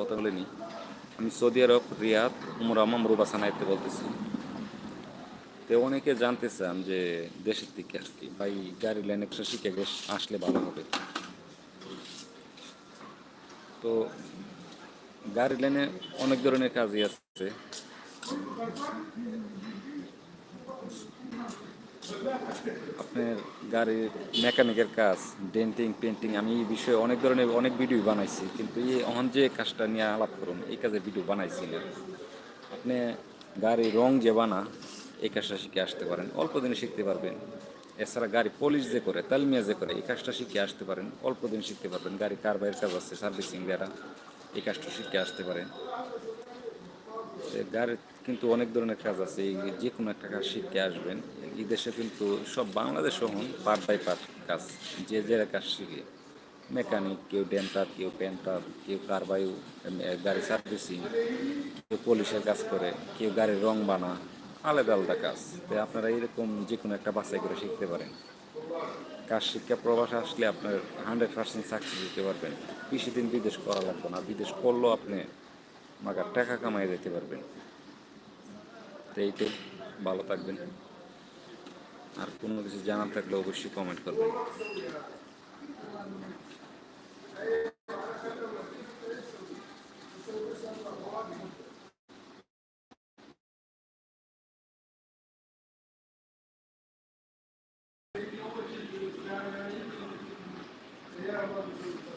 কথা বলিনি আমি সৌদি আরব, রিয়াদ, উমর উমরা মামরুবা সানাইতে বলতেছি। তো অনেকে জানতে চান যে দেশের দিকে আর কি, ভাই গাড়ি লাইন একটা শিখে গেস আসলে ভালো হবে? তো গাড়ি লাইনে অনেক ধরনের কাজই আছে। আপনার গাড়ির মেকানিকের কাজ, ডেন্টিং, পেন্টিং, আমি এই বিষয়ে অনেক ধরনের, অনেক ভিডিও বানাইছি, কিন্তু এই অহন যে কাজটা নিয়ে আলাপ করুন, এই কাজে ভিডিও বানাইছিলেন। আপনি গাড়ি রং যে বানা, এই কাজটা শিখে আসতে পারেন, অল্প দিনে শিখতে পারবেন। এছাড়া গাড়ি পলিশ যে করে, তালমিয়া যে করে, এই কাজটা শিখে আসতে পারেন, অল্প দিন শিখতে পারবেন। গাড়ি কারবাইয়ের কাজ আছে সার্ভিসিং যারা এই কাজটা শিখে আসতে পারেন। গাড়ির কিন্তু অনেক ধরনের কাজ আছে, এই যে কোনো একটা কাজ শিখতে আসবেন। এই দেশে কিন্তু সব বাংলাদেশ হন পার্ট বাই পার্ট কাজ। যে যে কাজ শিখে। মেকানিক কেউ ডেন্টার কেউ পেন্টার কেউ কারবায়ু গাড়ি সার্ভিসিং কেউ পুলিশের কাজ করে, কেউ গাড়ির রং বানা, আলাদা আলাদা কাজ। তাই আপনারা এরকম যে কোনো একটা বাছাই করে শিখতে পারেন। কাজ শিক্ষা প্রবাস আসলে আপনার হান্ড্রেড পার্সেন্ট সাকসেস দিতে পারবেন। বেশি দিন বিদেশ করা লাগবে না। বিদেশ করলেও আপনি মাগার টাকা কামাই যেতে পারবেন। তো এইটাই। ভালো থাকবেন। আর কোনো কিছু জানার থাকলে অবশ্যই কমেন্ট করবেন। Yeah,